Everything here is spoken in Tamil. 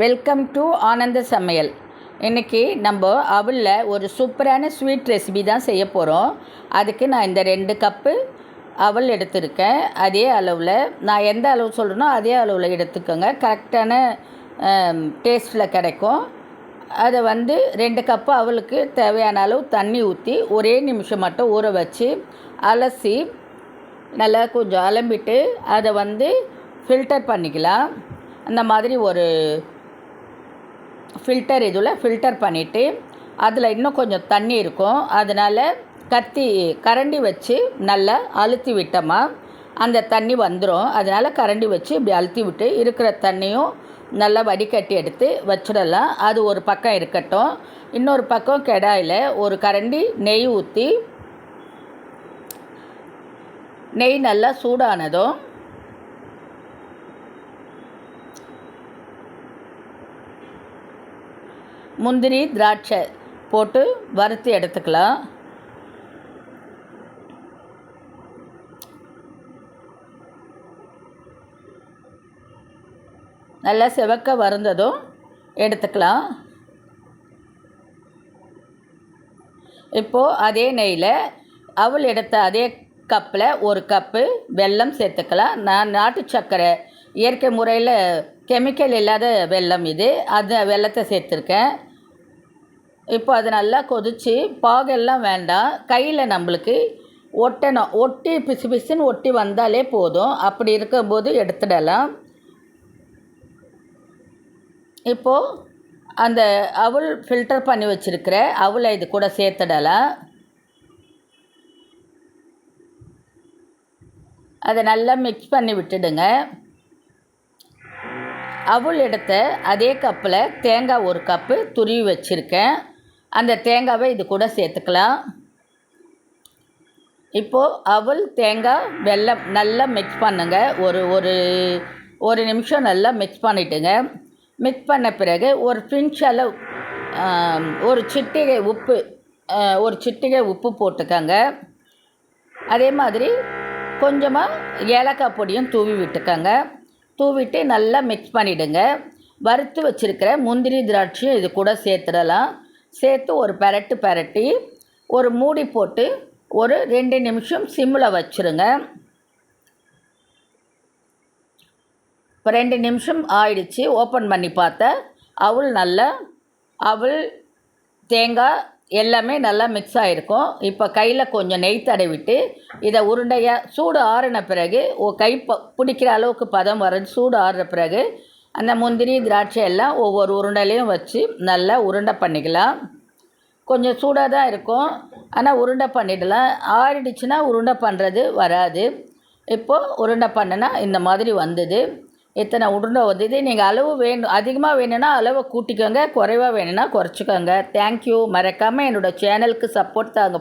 வெல்கம் டு ஆனந்த சமையல். இன்றைக்கி நம்ம அவளில் ஒரு சூப்பரான ஸ்வீட் ரெசிபி தான் செய்ய போகிறோம் அதுக்கு நான் இந்த ரெண்டு கப்பு அவல் எடுத்திருக்கேன். அதே அளவில் நான் எந்த அளவு சொல்கிறேனோ அதே அளவில் எடுத்துக்கோங்க. கரெக்டான டேஸ்ட்டில் கிடைக்கும். அதை வந்து ரெண்டு கப்பு அவளுக்கு தேவையான அளவு தண்ணி ஊற்றி ஒரே நிமிஷம் மட்டும் ஊற வச்சு அலசி நல்லா கொஞ்சம் அலம்பிட்டு அதை வந்து ஃபில்டர் பண்ணிக்கலாம். அந்த மாதிரி ஒரு ஃபில்டர் இதில் ஃபில்டர் பண்ணிவிட்டு அதில் இன்னும் கொஞ்சம் தண்ணி இருக்கும். அதனால் கத்தி கரண்டி வச்சு நல்லா அழுத்தி விட்டோமா அந்த தண்ணி வந்துடும் அதனால் கரண்டி வச்சு இப்படி அழுத்தி விட்டு இருக்கிற தண்ணியும் நல்லா வடிகட்டி எடுத்து வச்சிடலாம். அது ஒரு பக்கம் இருக்கட்டும். இன்னொரு பக்கம் கெடாயில் ஒரு கரண்டி நெய் ஊற்றி நெய் நல்லா சூடானதும் முந்திரி திராட்சை போட்டு வறுத்து எடுத்துக்கலாம். நல்லா செவக்க வறுந்ததும் எடுத்துக்கலாம். இப்போது அதே நெய்யில் அவள் எடுத்த அதே கப்பில் ஒரு கப்பு வெல்லம் சேர்த்துக்கலாம். நான் நாட்டு சர்க்கரை இயற்கை முறையில் கெமிக்கல் இல்லாத வெல்லம் இது. அந்த வெல்லத்தை சேர்த்துருக்கேன். இப்போ அது நல்லா கொதித்து பாகெல்லாம் வேண்டாம் கையில் நம்மளுக்கு ஒட்டணும் ஒட்டி பிசு பிசுன்னு ஒட்டி வந்தாலே போதும். அப்படி இருக்கும்போது எடுத்துடலாம். இப்போது அந்த அவள் ஃபில்டர் பண்ணி வச்சுருக்கிற அவளை இது கூட சேர்த்துடலாம். அதை நல்லா மிக்ஸ் பண்ணி விட்டுடுங்க. அவள் எடுத்த அதே கப்பில் தேங்காய் ஒரு கப்பு துருவி வச்சுருக்கேன். அந்த தேங்காவை இது கூட சேர்த்துக்கலாம். இப்போது அவள் தேங்காய் வெல்லம் நல்லா மிக்ஸ் பண்ணுங்க. ஒரு ஒரு ஒரு நிமிஷம் நல்லா மிக்ஸ் பண்ணிவிட்டுங்க மிக்ஸ் பண்ண பிறகு ஒரு பிஞ்ச் அளவு ஒரு சிட்டிகை உப்பு ஒரு சிட்டிகை உப்பு போட்டுக்கோங்க. அதே மாதிரி கொஞ்சமாக ஏலக்காய் பொடியும் தூவி விட்டுக்கோங்க. தூவிட்டு நல்லா மிக்ஸ் பண்ணிவிடுங்க வறுத்து வச்சுருக்கிற முந்திரி திராட்சையும் இது கூட சேர்த்துடலாம். சேர்த்து ஒரு பெரட்டு பெரட்டி ஒரு மூடி போட்டு ஒரு ரெண்டு நிமிஷம் சிம்மில் வச்சுருங்க. இப்போ ரெண்டு நிமிஷம் ஆயிடுச்சு. ஓப்பன் பண்ணி பார்த்தா அவள் நல்லா அவள் தேங்காய் எல்லாமே நல்லா மிக்ஸ் ஆகிருக்கும் இப்போ கையில் கொஞ்சம் நெய் தடவிட்டு இதை உருண்டையாக சூடு ஆறின பிறகு ஓ கை ப பிடிக்கிற அளவுக்கு பதம் வர சூடு ஆறுற பிறகு அந்த முந்திரி திராட்சை எல்லாம் ஒவ்வொரு உருண்டையிலையும் வச்சு நல்லா உருண்டை பண்ணிக்கலாம். கொஞ்சம் சூடாக தான் இருக்கும். ஆனால் உருண்டை பண்ணிடலாம் ஆறிடுச்சுன்னா உருண்டை பண்ணுறது வராது. இப்போது உருண்டை பண்ணினா இந்த மாதிரி வந்தது. இத்தனை உருண்டை வந்தது. நீங்கள் அளவு வேணும் அதிகமாக வேணும்னா அளவை கூட்டிக்கோங்க. குறைவாக வேணும்னா குறைச்சிக்கோங்க. தேங்க்யூ மறக்காமல் என்னோடய சேனலுக்கு சப்போர்ட் தாங்க.